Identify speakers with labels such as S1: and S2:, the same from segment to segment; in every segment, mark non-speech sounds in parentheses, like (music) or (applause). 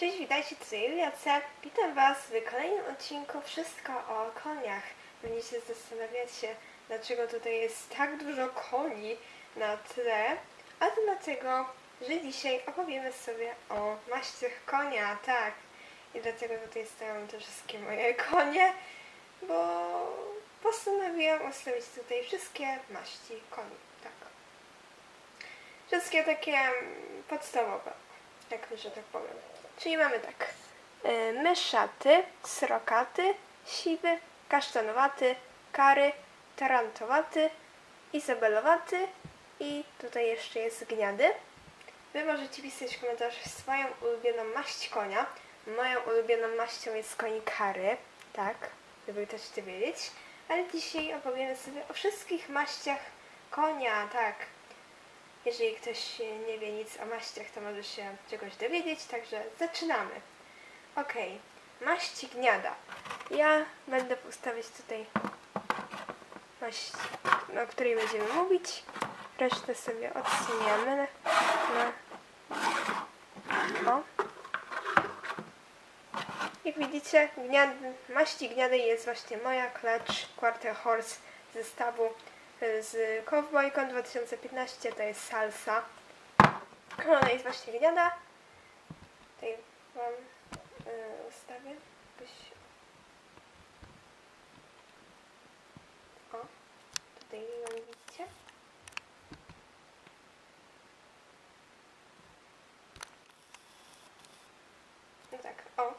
S1: Cześć, witajcie, tutaj Julia. Witam Was w kolejnym odcinku Wszystko o koniach. Pewnie się zastanawiacie, dlaczego tutaj jest tak dużo koni na tle. A to dlatego, że dzisiaj opowiemy sobie o maściach konia, tak. I dlatego tutaj stoją te wszystkie moje (laughs) konie, bo postanowiłam ustawić tutaj wszystkie maści koni, tak. Wszystkie takie mm, podstawowe, tak, że tak powiem. Czyli mamy tak. y, Myszaty, srokaty, siwy, kasztanowaty, kary, tarantowaty, izabelowaty i tutaj jeszcze jest gniady. Wy możecie pisać w komentarzach swoją ulubioną maść konia. Moją ulubioną maścią jest koń kary, tak, żeby ktoś chce wiedzieć. Ale dzisiaj opowiemy sobie o wszystkich maściach konia, tak. Jeżeli ktoś nie wie nic o maściach, to może się czegoś dowiedzieć, także zaczynamy. Okej, maść gniada. Ja będę ustawiać tutaj maść, o której będziemy mówić. Resztę sobie odsuniemy na, o. Jak widzicie, gniad, maści gniadej jest właśnie moja klacz Quarter Horse zestawu z Cowboyką 2015, to jest salsa. Ona jest właśnie gniada. Tutaj wam y, ustawię. Byś... O, tutaj ją widzicie. No tak, o.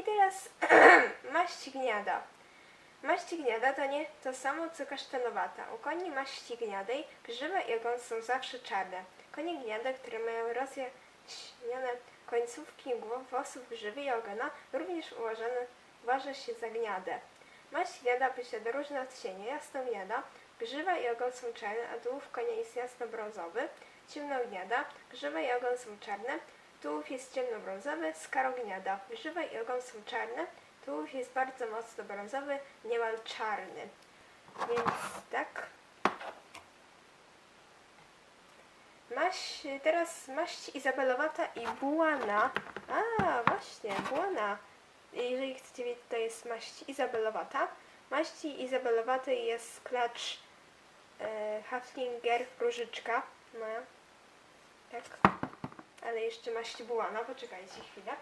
S1: I teraz (clears throat) maść gniada. Maść gniada to nie to samo co kasztanowata. U koni maści gniadej grzywa i ogon są zawsze czarne. Konie gniada, które mają rozjaśnione końcówki głow, włosów grzywy i ogona, również uważane, uważa się za gniadę. Maść gniada posiada różne odcienie. Jasno gniada, grzywa i ogon są czarne, a tułów konia jest jasno-brązowy. Ciemno gniada, grzywa i ogon są czarne, tułów jest ciemnobrązowy. Skaro gniada, grzywa i ogon są czarne, tułów jest bardzo mocno brązowy, niemal czarny. Więc tak. Maś, teraz maść izabelowata i bułana. A, właśnie, bułana. Jeżeli chcecie wiedzieć, to jest maść izabelowata. Maści izabelowatej jest klacz e, Haflinger Różyczka. Moja. Tak. Ale jeszcze maść bułana. Poczekajcie chwilę.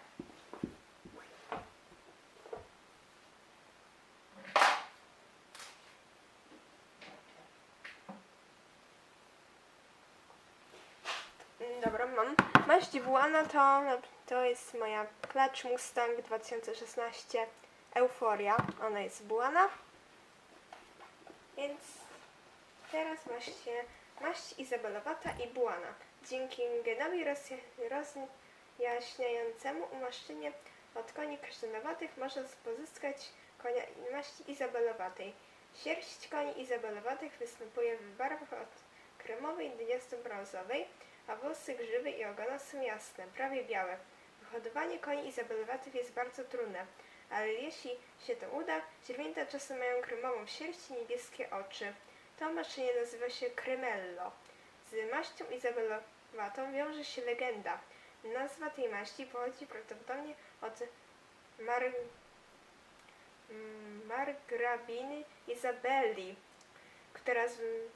S1: Mm, Dobra, mam. Bułana to, to jest moja klacz Mustang 2016 Euforia. Ona jest bułana. Więc teraz maście maść izabelowata i bułana. Dzięki genowi rozja- rozjaśniającemu umaszczenie od koni kasztanowatych można pozyskać konia maści izabelowatej. Sierść koni izabelowatych występuje w barwach od kremowej do jasno-brązowej, a włosy grzywy i ogona są jasne, prawie białe. Wyhodowanie koni izabelowatych jest bardzo trudne, ale jeśli się to uda, źrebięta czasem mają kremową sierść i niebieskie oczy. To maszczenie nazywa się krymello. Z maścią izabelowatą wiąże się legenda. Nazwa tej maści pochodzi prawdopodobnie od Mar... mm, margrabiny Izabeli, która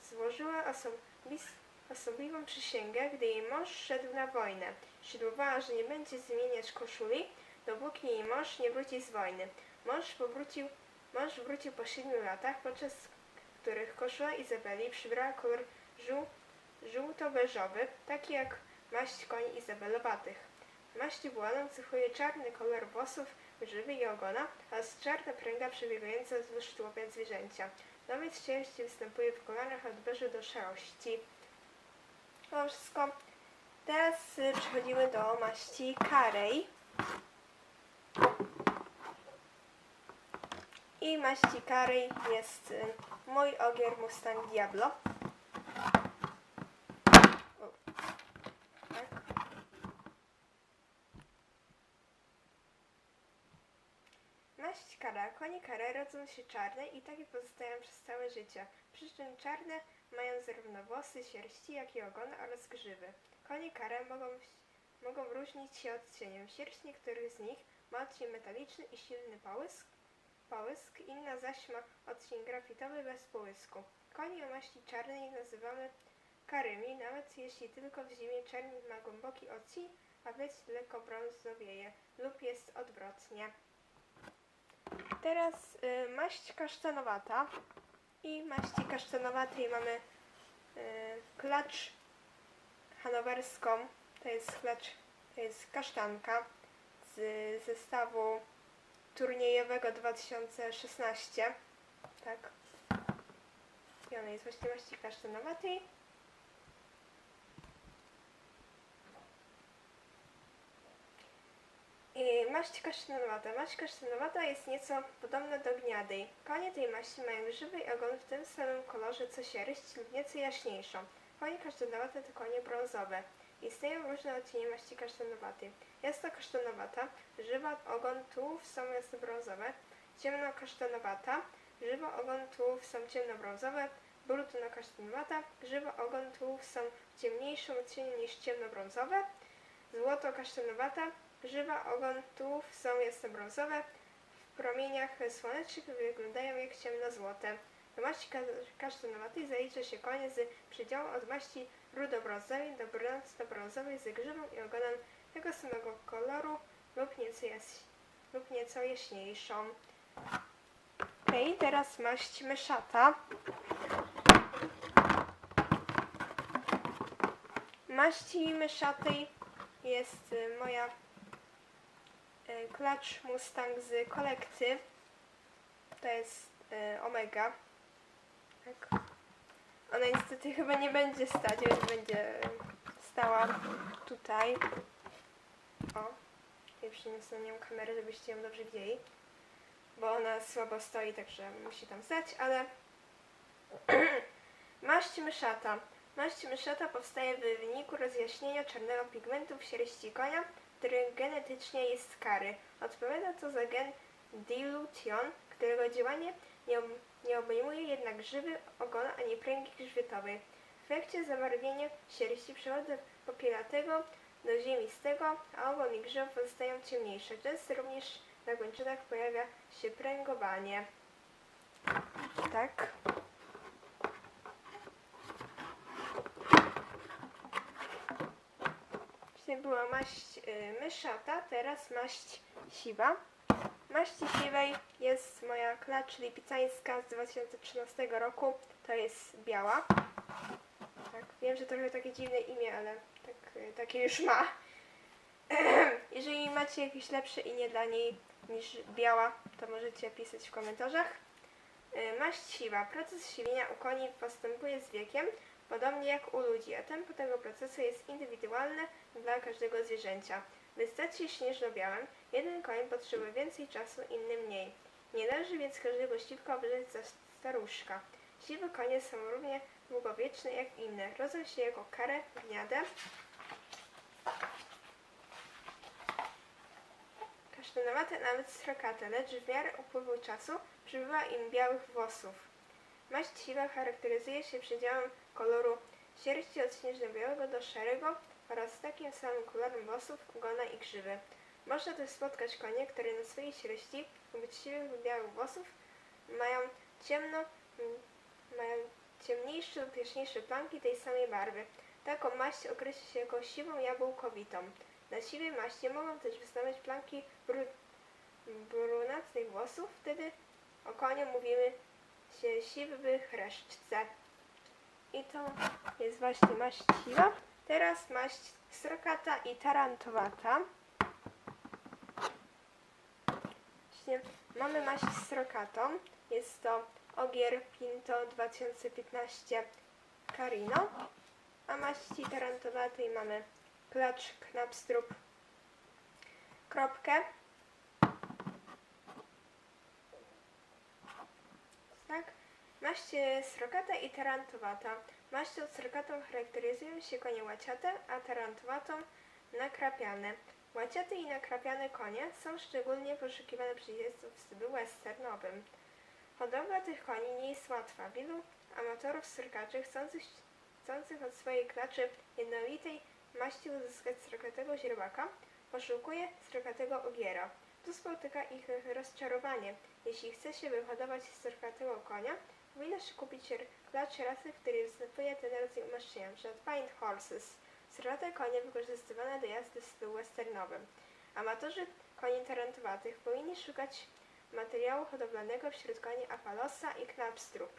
S1: złożyła osobis... osobliwą przysięgę, gdy jej mąż szedł na wojnę. Ślubowała, że nie będzie zmieniać koszuli, dopóki jej mąż nie wróci z wojny. Mąż powrócił, mąż wrócił po siedmiu latach, podczas których koszula Izabeli przybrała kolor żół, żółto-beżowy, taki jak maść koni izabelowatych. Maść bułaną cechuje czarny kolor włosów, grzywy i ogona oraz czarna pręga przebiegająca wzdłuż tułowia zwierzęcia. Dowiec sierści występuje w kolorach od beżu do szarości. To wszystko. Teraz y, przechodzimy do maści karej. I maści karej jest y, mój ogier Mustang Diablo. Tak. Maść kara. Konie kare rodzą się czarne i takie pozostają przez całe życie. Przy czym czarne mają zarówno włosy, sierści, jak i ogony oraz grzywy. Konie kare mogą mogą różnić się odcieniem. Sierść niektórych z nich ma odcień metaliczny i silny połysk, połysk, inna zaś ma odcień grafitowy bez połysku. Konie o maści czarnej nazywamy karymi, nawet jeśli tylko w zimie czerni ma głęboki odcień, a lecie lekko brązowieje lub jest odwrotnie. Teraz y, maść kasztanowata i maści kasztanowatej mamy y, klacz hanowerską, to jest klacz, to jest kasztanka z zestawu turniejowego 2016, tak. I ona jest właśnie maści kasztanowatej. Maść kasztanowata. Maść kasztanowata jest nieco podobna do gniadej. Konie tej maści mają grzyby i ogon w tym samym kolorze co sierść lub nieco jaśniejszą. Konie kasztanowate to konie brązowe. Istnieją różne odcienie maści kasztanowatej. Jasno kasztanowata, żywa ogon tułów są jasno-brązowe, ciemno kasztanowata, żywo ogon tułów są ciemnobrązowe, brudno kasztanowata, żywo ogon tułów są ciemniejszym odcieniu niż ciemnobrązowe, złoto kasztanowata, żywa ogon tułów są jasnobrązowe, w promieniach słonecznych wyglądają jak ciemnozłote. Do maści ka- kasztanowatej zalicza się konie z od maści rudobrązowej do brązowo-brązowej z grzywą i ogonem tego samego koloru lub nieco, jas- lub nieco jaśniejszą. Okej, teraz maść myszata. Maści myszatej jest y, moja klacz Mustang z kolekcji. To jest y, Omega. Tak. Ona niestety chyba nie będzie stać, więc będzie stała tutaj. O, ja przyniosę nią kamerę, żebyście ją dobrze widzieli. Bo ona słabo stoi, także musi tam stać, ale... (clears throat) Maść myszata. Maść myszata powstaje w wyniku rozjaśnienia czarnego pigmentu w sierści konia, który genetycznie jest kary. Odpowiada to za gen dilution, którego działanie nie, nie obejmuje jednak żywy ogona ani pręgi grzbietowej. W efekcie zabarwienia sierści przechodzi od popielatego do ziemistego, a ogon i grzyb pozostają ciemniejsze. Często również na kończynach pojawia się pręgowanie. Tak. Właśnie była maść myszata, teraz maść siwa. Maści siwej jest moja klacz lipicańska z 2013 roku. To jest biała. Tak, wiem, że trochę takie dziwne imię, ale tak, y, takie już ma. (clears throat) Jeżeli macie jakieś lepsze imię dla niej niż biała, to możecie pisać w komentarzach. Y, Maść siwa. Proces siwienia u koni postępuje z wiekiem, podobnie jak u ludzi, a tempo tego procesu jest indywidualne dla każdego zwierzęcia. By stać się śnieżno-białym, jeden koń potrzebuje więcej czasu, inny mniej. Nie należy więc każdego śliwka uważać za staruszka. Siwe konie są równie długowieczne jak inne. Rodzą się jako karę, gniadę, kasztanowate, nawet srokate, lecz w miarę upływu czasu przybywa im białych włosów. Maść siwa charakteryzuje się przedziałem koloru sierści od śnieżno-białego do szarego oraz takim samym kolorem włosów, ogona i grzywy. Można też spotkać konie, które na swojej sierści wobec siwych białych włosów mają ciemno, mm, mają ciemniejsze lub jaśniejsze plamki tej samej barwy. Taką maść określa się jako siwą jabłkowitą. Na siwej maści mogą też wystąpić plamki bru, brunatnych włosów, wtedy o koniu mówimy się siwy chreszczce. I to jest właśnie maść siwa. Teraz maść srokata i tarantowata. Właśnie mamy maść srokatą. Jest to Ogier Pinto 2015 Carino. A maści tarantowatej mamy klacz Knapstrup kropkę. Tak. Maść srokata i tarantowata. Maścią srokatą charakteryzują się konie łaciate, a tarantowatą nakrapiane. Łaciate i nakrapiane konie są szczególnie poszukiwane przez jeźdźców w stylu westernowym. Hodowla tych koni nie jest łatwa. Wielu amatorów srokaczy chcących, chcących od swojej klaczy jednolitej maści uzyskać srokatego źrebaka, poszukuje srokatego ogiera. Tu spotyka ich rozczarowanie. Jeśli chce się wyhodować srokatego konia, powinno się kupić klacz rasy, w której występuje ten rodzaj umaszczenia, np. Paint Horses. Srokate konie wykorzystywane do jazdy w stylu westernowym. Amatorzy koni tarantowatych powinni szukać materiału hodowlanego wśród koni Apalosa i Knapstrup.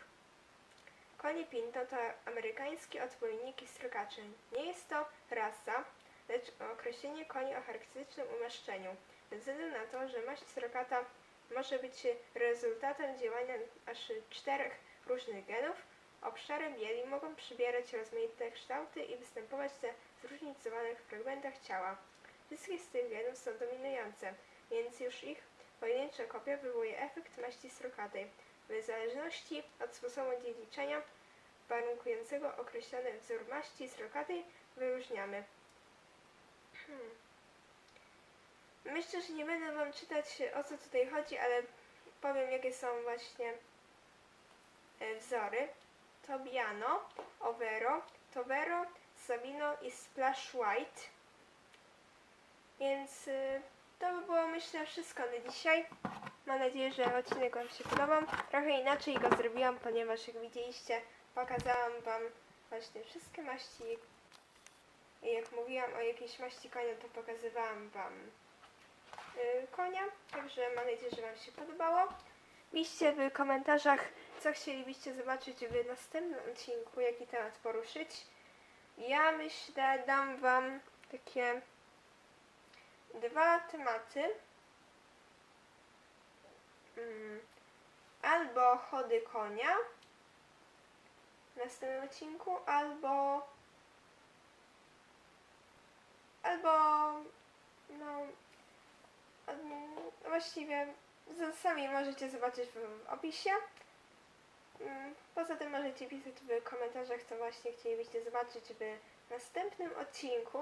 S1: Konie Pinto to amerykańskie odpowiedniki srokaczy. Nie jest to rasa, lecz określenie koni o charakterystycznym umaszczeniu. Ze względu na to, że maść srokata może być rezultatem działania aż czterech różnych genów, obszary bieli mogą przybierać rozmaite kształty i występować na zróżnicowanych fragmentach ciała. Wszystkie z tych genów są dominujące, więc już ich pojedyncza kopia wywołuje efekt maści srokatej. W zależności od sposobu dziedziczenia warunkującego określony wzór maści srokatej wyróżniamy. Hmm. Myślę, że nie będę Wam czytać o co tutaj chodzi, ale powiem jakie są właśnie wzory. Tobiano, Overo, Tovero, Sabino i Splash White. Więc y, to by było myślę wszystko na dzisiaj. Mam nadzieję, że odcinek Wam się podobał. Trochę inaczej go zrobiłam, ponieważ jak widzieliście, pokazałam Wam właśnie wszystkie maści. Jak mówiłam o jakiejś maści konia, to pokazywałam Wam y, konia. Także mam nadzieję, że Wam się podobało. Piszcie w komentarzach, co chcielibyście zobaczyć w następnym odcinku, jaki temat poruszyć. Ja myślę, dam Wam takie dwa tematy. Mm, Albo chody konia w następnym odcinku, albo albo no właściwie sami możecie zobaczyć w opisie. Mm, Poza tym możecie pisać w komentarzach, co właśnie chcielibyście zobaczyć w następnym odcinku.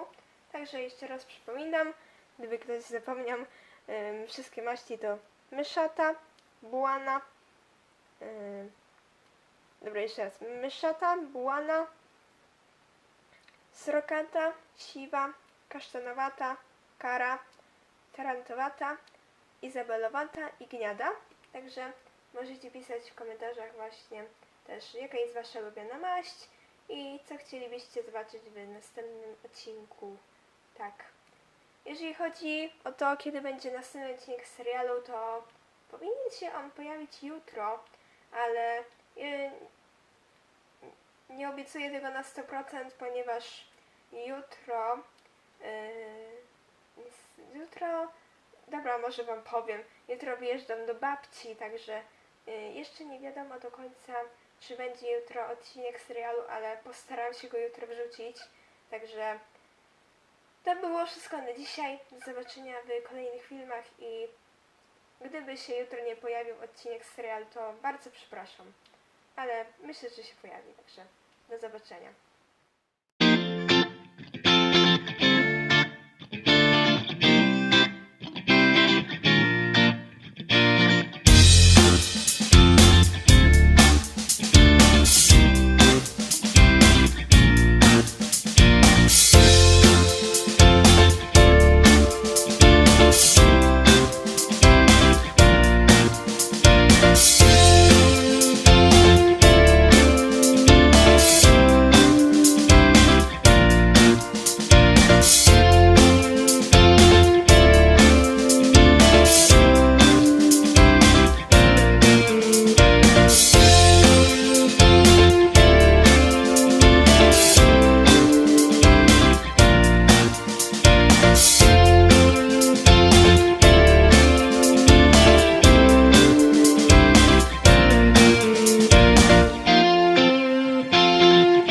S1: Także jeszcze raz przypominam, gdyby ktoś zapomniał, wszystkie maści to myszata, bułana, ym, dobra jeszcze raz, myszata, bułana, srokata, siwa, kasztanowata, kara, tarantowata, izabelowata i gniada. Także możecie pisać w komentarzach właśnie też jaka jest Wasza ulubiona maść i co chcielibyście zobaczyć w następnym odcinku. Tak. Jeżeli chodzi o to, kiedy będzie następny odcinek serialu, to powinien się on pojawić jutro, ale y, nie obiecuję tego na 100%, ponieważ jutro y, jest- jutro dobra, może wam powiem, jutro wyjeżdżam do babci, także jeszcze nie wiadomo do końca, czy będzie jutro odcinek serialu, ale postaram się go jutro wrzucić, także to było wszystko na dzisiaj. Do zobaczenia w kolejnych filmach i gdyby się jutro nie pojawił odcinek serialu, to bardzo przepraszam. Ale myślę, że się pojawi, także do zobaczenia.